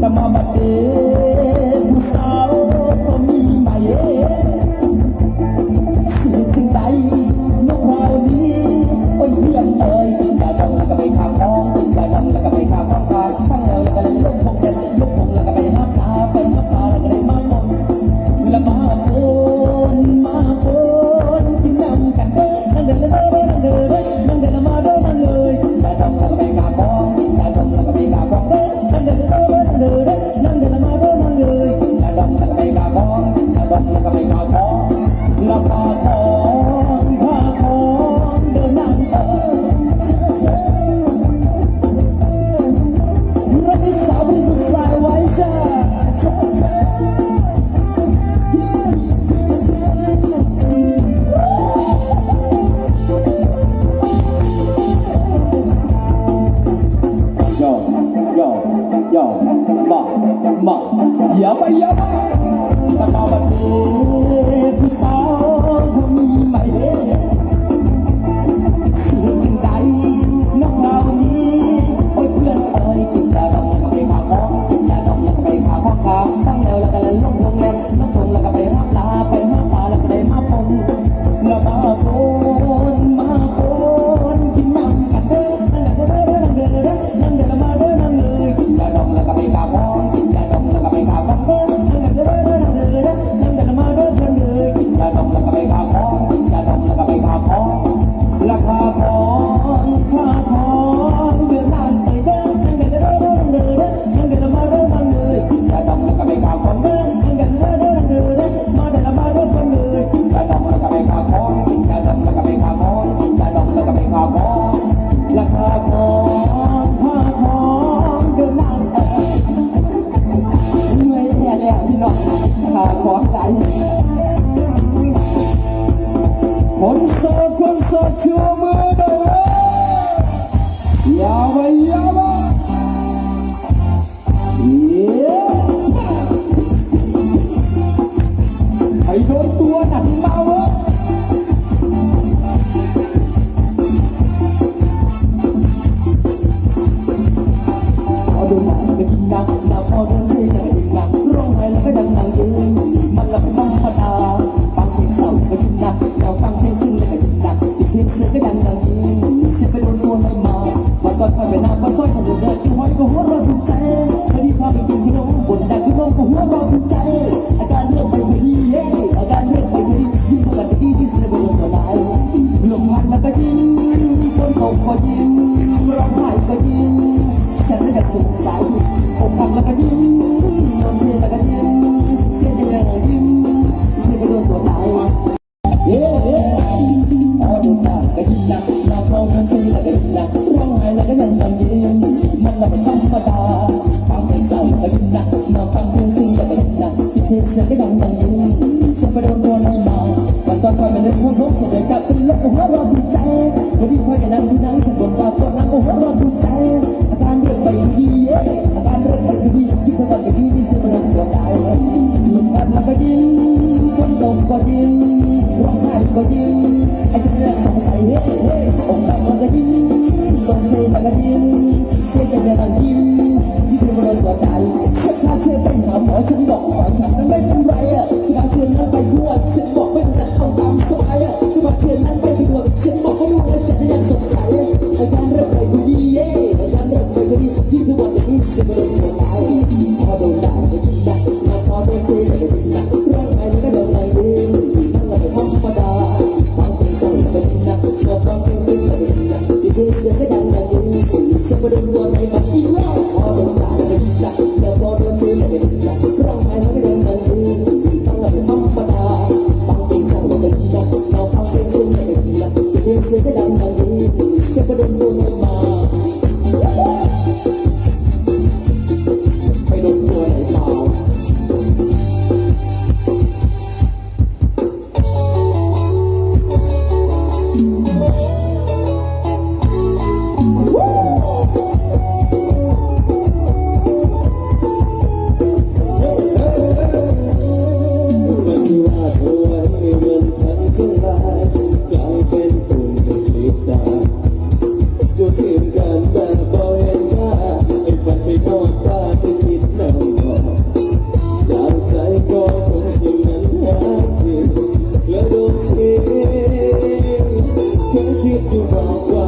The mama, buçal. อย่าไปอย่าไปแต่มาวันนี้ผู้สาวทำไมเสียจังใดนอกเรานี้โอ้ยเพื่อนเอ้ยกินแต่ดองยังม่ขาดคอกินแต่ดองยังไม่ขาดคอขาตั้งแวแล้วกันลงลงแรงลงลงแล้วกัน ของไหลคนโสดคนโสดชั่วมือเด้อยาวไปยาว ว่าคอยเป็นเรื่องของนกเกิกกับเป็นลบโอ้โหรอดูใจวันนี้คอยกันนั่งที่นั่งฉันบนว่าก็นั่งโอ้โหรอดูใจ อาการเริ่มไปดีเอ๊ะอาการเริ่มไปดีคิดว่าตอนนี้นี่เสียมันหัวใจหลุดมาทำก็ดิ้นฝนตกก็ดิ้นร้องไห้ก็ดิ้นไอ้ฉันเริ่มสงสัยเฮ้เฮ้อกหักมันก็ดิ้นตกใจมันก็ดิ้นเสียใจมันดิ้นที่เธอมันหัวใจเสียใจเสียใจหาหมอฉันบอกหมอฉันนั้นไม่เป็น ก็โดนโดนมาไปโดนตัวไหนเปล่าอืม ที่บอกว่า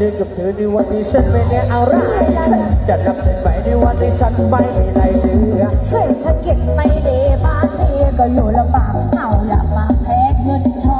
ถือกับเธอในวันที่ฉันไม่ได้อะไรจะรับเธอไปในวันที่ฉันไม่มีอะไเหลือเศรษฐกิจไม่ดีบ้านพี่ก็อยู่ลำบากเอาอยากมาแพ้เงินทอง